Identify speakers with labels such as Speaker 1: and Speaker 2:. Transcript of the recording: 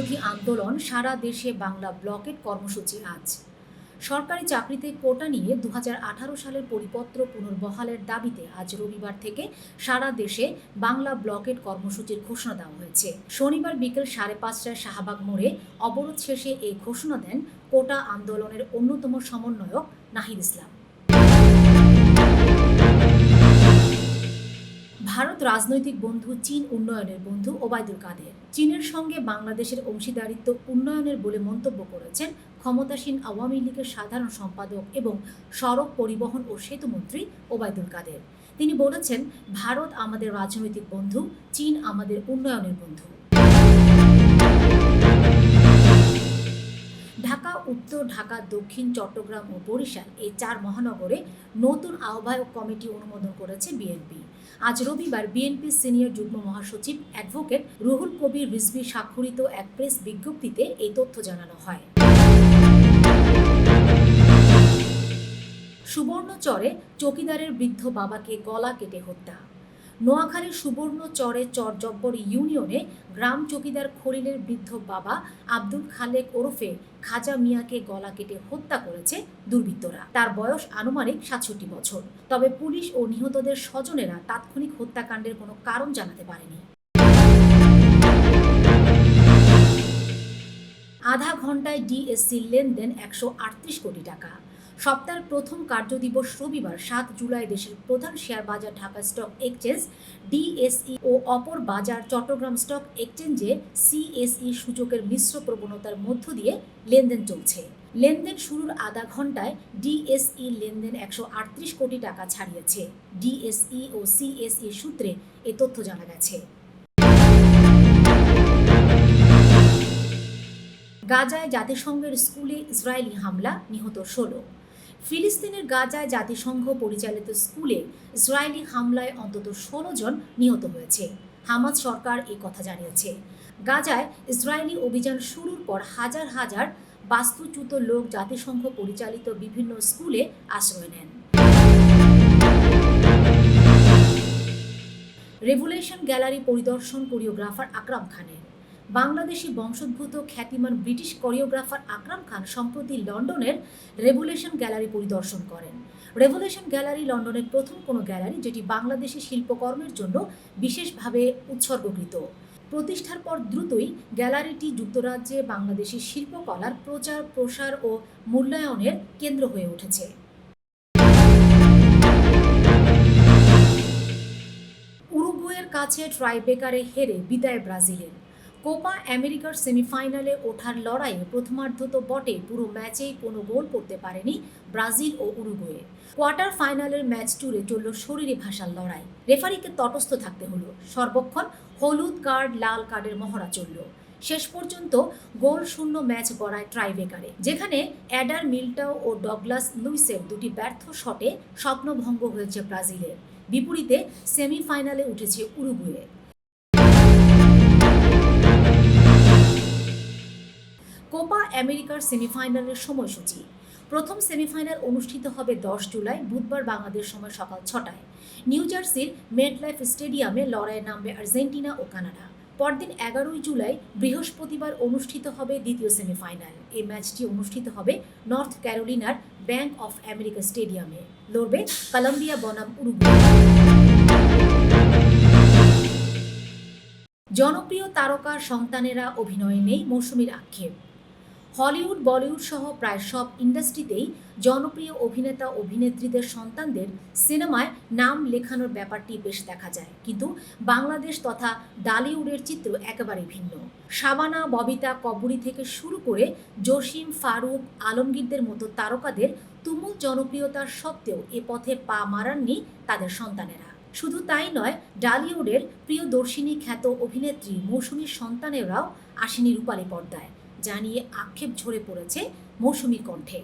Speaker 1: বিরোধী আন্দোলন সারা দেশে বাংলা ব্লকেট কর্মসূচি আজ সরকারি চাকরিতে কোটা নিয়ে দু সালের পরিপত্র পুনর্বহালের দাবিতে আজ রবিবার থেকে সারা দেশে বাংলা ব্লকেট কর্মসূচির ঘোষণা দেওয়া হয়েছে শনিবার বিকেল সাড়ে পাঁচটায় শাহবাগ মোড়ে অবরোধ শেষে এই ঘোষণা দেন কোটা আন্দোলনের অন্যতম সমন্বয়ক নাহিদ ইসলাম
Speaker 2: রাজনৈতিক বন্ধু চীন উন্নয়নের বন্ধু ওবায়দুল কাদের চীনের সঙ্গে বাংলাদেশের অংশীদারিত্ব উন্নয়নের বলে মন্তব্য করেছেন ক্ষমতাসীন আওয়ামী লীগের সাধারণ সম্পাদক এবং সড়ক পরিবহন ও সেতুমন্ত্রী ওবায়দুল কাদের তিনি বলেছেন ভারত আমাদের রাজনৈতিক বন্ধু চীন আমাদের উন্নয়নের বন্ধু উত্তর ঢাকা দক্ষিণ চট্টগ্রাম ও বরিশাল এই চার মহানগরে নতুন আহ্বায়ক কমিটি অনুমোদন করেছে বিএনপি আজ রবিবার বিএনপির সিনিয়র যুগ্ম মহাসচিব অ্যাডভোকেট রুহুল কবির রিজভি স্বাক্ষরিত এক প্রেস বিজ্ঞপ্তিতে এই তথ্য জানানো হয়
Speaker 3: সুবর্ণচরে চকিদারের বৃদ্ধ বাবাকে গলা কেটে হত্যা নোয়াখালীর চরে চরজব্বর ইউনিয়নে গ্রাম চকিদার খরিলের বৃদ্ধ বাবা আব্দুল খালেক ওরফে খাজা মিয়াকে গলা কেটে হত্যা করেছে দুর্বৃত্তরা তার বয়স আনুমানিক সাতষট্টি বছর তবে পুলিশ ও নিহতদের স্বজনেরা তাৎক্ষণিক হত্যাকাণ্ডের কোনো কারণ জানাতে পারেনি
Speaker 4: আধা ঘন্টায় ডিএসসি লেনদেন একশো কোটি টাকা সপ্তাহের প্রথম কার্যদিবস রবিবার সাত জুলাই দেশের প্রধান শেয়ার বাজার ঢাকা স্টক এক্সচেঞ্জ ডিএসই ও অপর বাজার চট্টগ্রাম স্টক এক্সচেঞ্জে সিএসই সূচকের মিশ্র প্রবণতার মধ্য দিয়ে লেনদেন চলছে লেনদেন শুরুর আধা ঘন্টায় ডিএসই লেনদেন একশো আটত্রিশ কোটি টাকা ছাড়িয়েছে ডিএসই ও সিএসই সূত্রে এ তথ্য জানা গেছে
Speaker 5: গাজায় জাতিসংঘের স্কুলে ইসরায়েলি হামলা নিহত ষোলো ফিলিস্তিনের গাজায় জাতিসংঘ পরিচালিত স্কুলে ইসরায়েলি হামলায় অন্তত ষোলো জন নিহত হয়েছে হামাজ সরকার এই কথা জানিয়েছে গাজায় ইসরায়েলি অভিযান শুরুর পর হাজার হাজার বাস্তুচ্যুত লোক জাতিসংঘ পরিচালিত বিভিন্ন স্কুলে আশ্রয় নেন
Speaker 6: রেভুলেশন গ্যালারি পরিদর্শন কোরিওগ্রাফার আকরাম খানের বাংলাদেশি বংশোদ্ভূত খ্যাতিমান ব্রিটিশ কোরিওগ্রাফার আকরাম খান সম্প্রতি লন্ডনের রেভুলেশন গ্যালারি পরিদর্শন করেন রেভুলেশন গ্যালারি লন্ডনের প্রথম কোনো গ্যালারি যেটি বাংলাদেশি শিল্পকর্মের জন্য বিশেষভাবে উৎসর্গকৃত প্রতিষ্ঠার পর দ্রুতই গ্যালারিটি যুক্তরাজ্যে বাংলাদেশি শিল্পকলার প্রচার প্রসার ও মূল্যায়নের কেন্দ্র হয়ে উঠেছে
Speaker 7: উরুগুয়ের কাছে ট্রাইবেকারে হেরে বিদায় ব্রাজিলের কোপা আমেরিকার সেমিফাইনালে ওঠার লড়াইয়ে প্রথমার্ধ তো বটে পুরো ম্যাচেই কোনো গোল করতে পারেনি ব্রাজিল ও উরুগুয়ে কোয়ার্টার ফাইনালের ম্যাচ টুরে চলল শরীরে ভাষার লড়াই রেফারিকে তটস্থ থাকতে হলো সর্বক্ষণ হলুদ কার্ড লাল কার্ডের মহড়া চলল শেষ পর্যন্ত গোল শূন্য ম্যাচ গড়ায় ট্রাইবেকারে যেখানে অ্যাডার মিল্টাও ও ডগলাস লুইসের দুটি ব্যর্থ শটে স্বপ্নভঙ্গ হয়েছে ব্রাজিলের বিপরীতে সেমিফাইনালে উঠেছে উরুগুয়ে
Speaker 8: আমেরিকার সেমিফাইনালের সময়সূচি প্রথম সেমিফাইনাল অনুষ্ঠিত হবে দশ জুলাই বুধবার বাংলাদেশ সময় সকাল ছটায় নিউ জার্সির মেড লাইফ স্টেডিয়ামে লড়াইয়ে নামবে আর্জেন্টিনা ও কানাডা পরদিন এগারোই জুলাই বৃহস্পতিবার অনুষ্ঠিত হবে দ্বিতীয় সেমিফাইনাল এই ম্যাচটি অনুষ্ঠিত হবে নর্থ ক্যারোলিনার ব্যাংক অফ আমেরিকা স্টেডিয়ামে লড়বে কলম্বিয়া বনাম উরুগুয়ে
Speaker 9: জনপ্রিয় তারকার সন্তানেরা অভিনয় নেই মৌসুমীর আক্ষেপ হলিউড বলিউড সহ প্রায় সব ইন্ডাস্ট্রিতেই জনপ্রিয় অভিনেতা অভিনেত্রীদের সন্তানদের সিনেমায় নাম লেখানোর ব্যাপারটি বেশ দেখা যায় কিন্তু বাংলাদেশ তথা ডালিউডের চিত্র একেবারে ভিন্ন শাবানা ববিতা কবরি থেকে শুরু করে জসিম ফারুক আলমগীরদের মতো তারকাদের তুমুল জনপ্রিয়তার সত্ত্বেও এ পথে পা মারাননি তাদের সন্তানেরা শুধু তাই নয় ডালিউডের প্রিয়দর্শিনী খ্যাত অভিনেত্রী মৌসুমীর সন্তানেরাও আসেনি রূপালী পর্দায় জানিয়ে আক্ষেপ ঝরে পড়েছে মৌসুমী কণ্ঠে